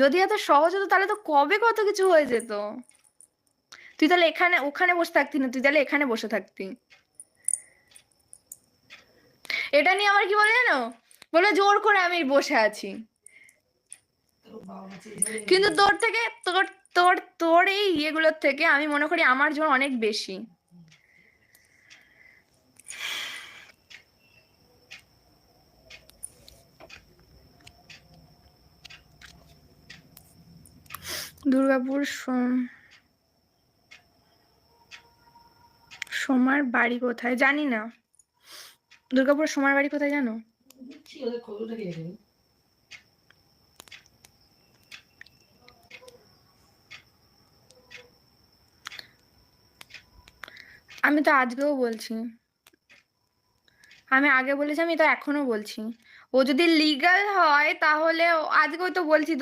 যদি এত সহজ হতো, তাহলে তো কবে কত কিছু হয়ে যেত? তুই তাহলে এখানে, ওখানে বসে থাকতি না, তুই তাহলে এখানে বসে থাকতি। এটা নিয়ে আমার কি বলে জানো? বলে জোর করে আমি বসে আছি। কিন্তু তোর থেকে, তোর তোর তোর এই ইয়েগুলোর থেকে আমি মনে করি আমার জোর অনেক বেশি। দুর্গাপুর সোম- সোমার বাড়ি কোথায়? জানি না। দুর্গাপুর সোমার বাড়ি কোথায় জানো? আমি তো আজকেও বলছি। আমি আগে বলেছি আমি তো এখনও বলছি। ও যদি লিগাল হয় তাহলে আজকেও তো বলছি